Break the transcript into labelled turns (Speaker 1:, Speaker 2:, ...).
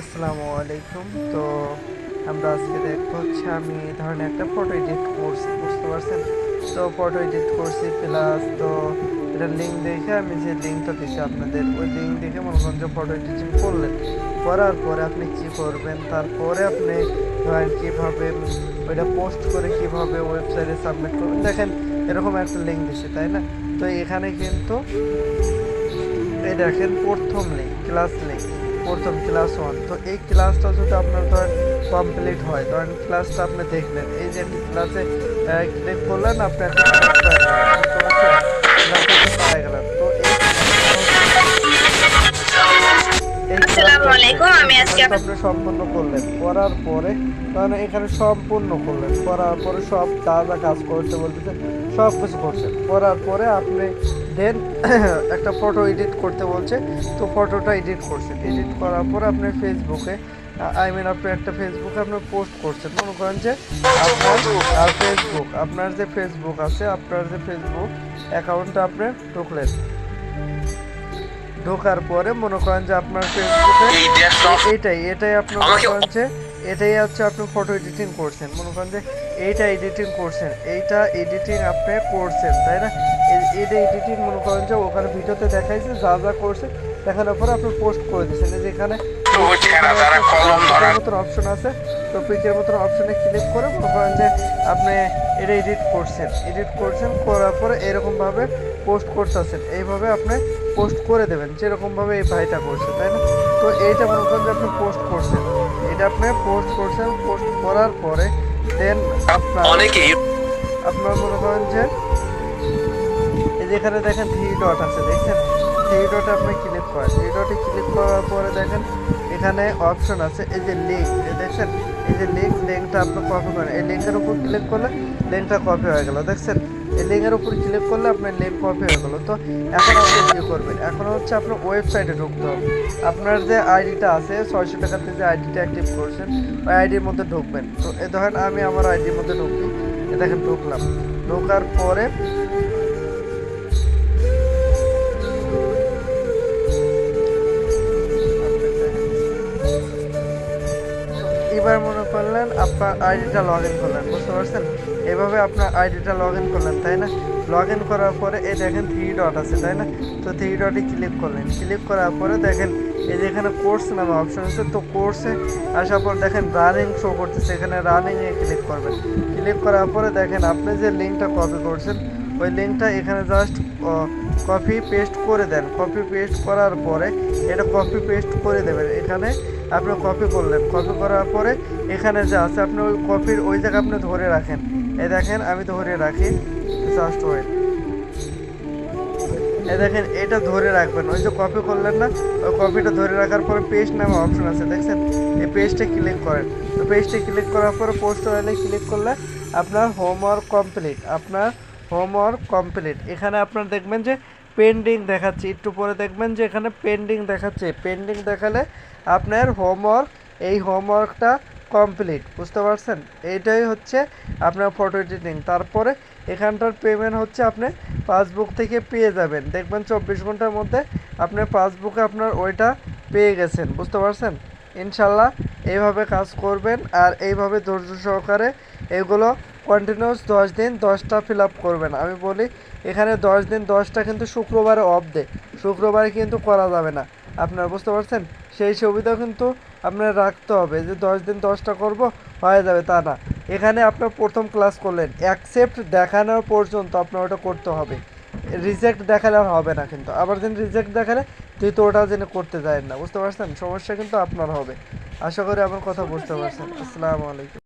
Speaker 1: আসসালামু আলাইকুম। তো আমরা আজকে দেখব হচ্ছে আমি ধরেন একটা ফটো এডিট করছি, বুঝতে পারছেন? তো ফটো এডিট করছি প্লাস তো এটা লিঙ্ক দেখে আমি যে লিঙ্কটা দিচ্ছি আপনাদের, ওই লিঙ্ক দেখে মনে করেন যে ফটো এডিটিং করলেন। করার পরে আপনি কি করবেন? তারপরে আপনি ধরেন কীভাবে ওইটা পোস্ট করে কীভাবে ওয়েবসাইটে সাবমিট করবেন? দেখেন, এরকম একটা লিঙ্ক দিচ্ছে তাই না? তো এখানে কিন্তু এই দেখেন প্রথম লিঙ্ক ক্লাস লিঙ্ক প্রথম ক্লাস ওয়ান তো এই ক্লাসটা যদি আপনার ধরেন কমপ্লিট হয়, ধরেন ক্লাসটা আপনি দেখলেন, এই যে ক্লাসে ক্লিক করলেন আপনি আপনি করলেন, করার পরে এখানে সম্পূর্ণ করলেন, করার পরে সব যা যা কাজ বলতেছে, সব কিছু করছেন। করার পরে আপনি একটা ফটো এডিট করতে বলছে, তো ফটোটা এডিট এডিট করার পর আপনি ফেসবুকে আই মিন আপনি একটা ফেসবুকে আপনি পোস্ট করছেন। করেন যে ফেসবুক আপনার যে ফেসবুক আছে, আপনার যে ফেসবুক অ্যাকাউন্টটা আপনি ঢুকলেন ঢোকার পরে মনে করেন যে আপনার ফেসবুকে এটাই এটাই আপনি মনে করেন যে এটাই হচ্ছে আপনি ফটো এডিটিং করছেন। মনে করেন যে এইটা এডিটিং করছেন এইটা এডিটিং আপনি করছেন তাই না? এইটা এডিটিং মনে করেন যে ওখানে ভিডিওতে দেখাইছে যা যা করছে দেখানোর পরে আপনি পোস্ট করে দিচ্ছেন। এই যে এখানে অপশন আছে। তো পিকের মতন অপশনে ক্লিক করে মনে করেন যে আপনি এটা এডিট করছেন। এডিট করছেন করার পরে এরকমভাবে পোস্ট করতেছেন। এইভাবে আপনি পোস্ট করে দেবেন যেরকমভাবে এই ভাইটা করছে তাই না? তো এইটা মনে করেন যে আপনি পোস্ট করছেন। এটা আপনি পোস্ট করছেন পোস্ট করার পরে দেন আপনার
Speaker 2: অনেকেই
Speaker 1: আপনার মনে করেন যে এখানে দেখেন থ্রি ডট আছে দেখছেন? থ্রি ডট আপনি ক্লিক করেন। থ্রি ডটে ক্লিক করার পরে দেখেন এখানে অপশন আছে, এই যে লিঙ্ক দেখছেন? এই যে লিঙ্ক লিঙ্কটা আপনি কপি করেন। এই লিঙ্কের উপর ক্লিক করলে লিঙ্কটা কপি হয়ে গেল, দেখছেন? এই লিঙ্কের উপর ক্লিক করলে আপনার লিঙ্ক কপি হয়ে গেলো। তো এখন আপনি কী করবেন? এখন হচ্ছে আপনার ওয়েবসাইটে ঢুকতে হবে। আপনার যে আইডিটা আছে, ছয়শো টাকাতে যে আইডিটা অ্যাক্টিভ করছেন, ওই আইডির মধ্যে ঢুকবেন। তো এ ধরেন আমি আমার আইডির মধ্যে ঢুকি দেখেন, ঢুকলাম। ঢোকার পরে আপনার আইডিটা লগ ইন করলেন, বুঝতে পারছেন? এভাবে আপনার আইডিটা লগ ইন করলেন, তাই না? লগ ইন করার পরে এই দেখেন থ্রি ডট আছে, তাই না? তো থ্রি ডটে ক্লিক করলেন। ক্লিক করার পরে দেখেন, এই যে এখানে কোর্স নামে অপশন আছে, তো কোর্সে আসার পর দেখেন রানিং শো করতেছে, এখানে রানিংয়ে ক্লিক করবেন। ক্লিক করার পরে দেখেন, আপনি যে লিঙ্কটা কপি করছেন, ওই লিঙ্কটা এখানে জাস্ট কপি পেস্ট করে দেন। কপি পেস্ট করার পরে এটা কপি পেস্ট করে দেবেন। এখানে আপনি কপি করলেন। কপি করার পরে এখানে যা আছে, আপনি ওই কপির ওই জায়গা আপনি ধরে রাখেন। এই দেখেন, আমি ধরে রাখি। জাস্ট ওয়েট এই দেখেন, এটা ধরে রাখবেন। ওই যে কপি করলেন না, ওই কপিটা ধরে রাখার পরে পেস্ট নামে অপশন আছে, দেখছেন? এই পেস্টে ক্লিক করেন। তো পেস্টে ক্লিক করার পরে পোস্ট অয়েলে ক্লিক করলে আপনার হোমওয়ার্ক কমপ্লিট আপনার হোমওয়ার্ক কমপ্লিট এখানে আপনার দেখবেন যে পেন্ডিং দেখাচ্ছে। একটু পরে দেখবেন যে এখানে পেন্ডিং দেখাচ্ছে। পেন্ডিং দেখালে আপনার হোমওয়ার্ক এই হোমওয়ার্কটা কমপ্লিট বুঝতে পারছেন? এইটাই হচ্ছে আপনার ফটো এডিটিং তারপরে এখানটার পেমেন্ট হচ্ছে আপনি পাসবুক থেকে পেয়ে যাবেন। দেখবেন চব্বিশ ঘণ্টার মধ্যে আপনার পাসবুকে আপনার ওইটা পেয়ে গেছেন, বুঝতে পারছেন? ইনশাল্লাহ এইভাবে কাজ করবেন আর এইভাবে ধৈর্য সহকারে এগুলো কন্টিনিউস দশ দিন দশটা ফিল আপ করবেন। আমি বলি, এখানে দশ দিন দশটা কিন্তু শুক্রবারে অফ ডে শুক্রবারে কিন্তু করা যাবে না। আপনার বুঝতে পারছেন? সেই সুবিধা কিন্তু আপনার রাখতে হবে যে, দশ দিন দশটা করব, হয়ে যাবে তা না। এখানে আপনার প্রথম ক্লাস করলেন। অ্যাকসেপ্ট দেখানোর পর্যন্ত আপনার ওটা করতে হবে। রিজেক্ট দেখালে আর হবে না কিন্তু। আবার যেন রিজেক্ট দেখালে দ্বিতীয় ওটা যেন করতে যায় না। বুঝতে পারছেন? সমস্যা কিন্তু আপনার হবে। আশা করি আমার কথা বুঝতে পারছেন। আসসালামু আলাইকুম।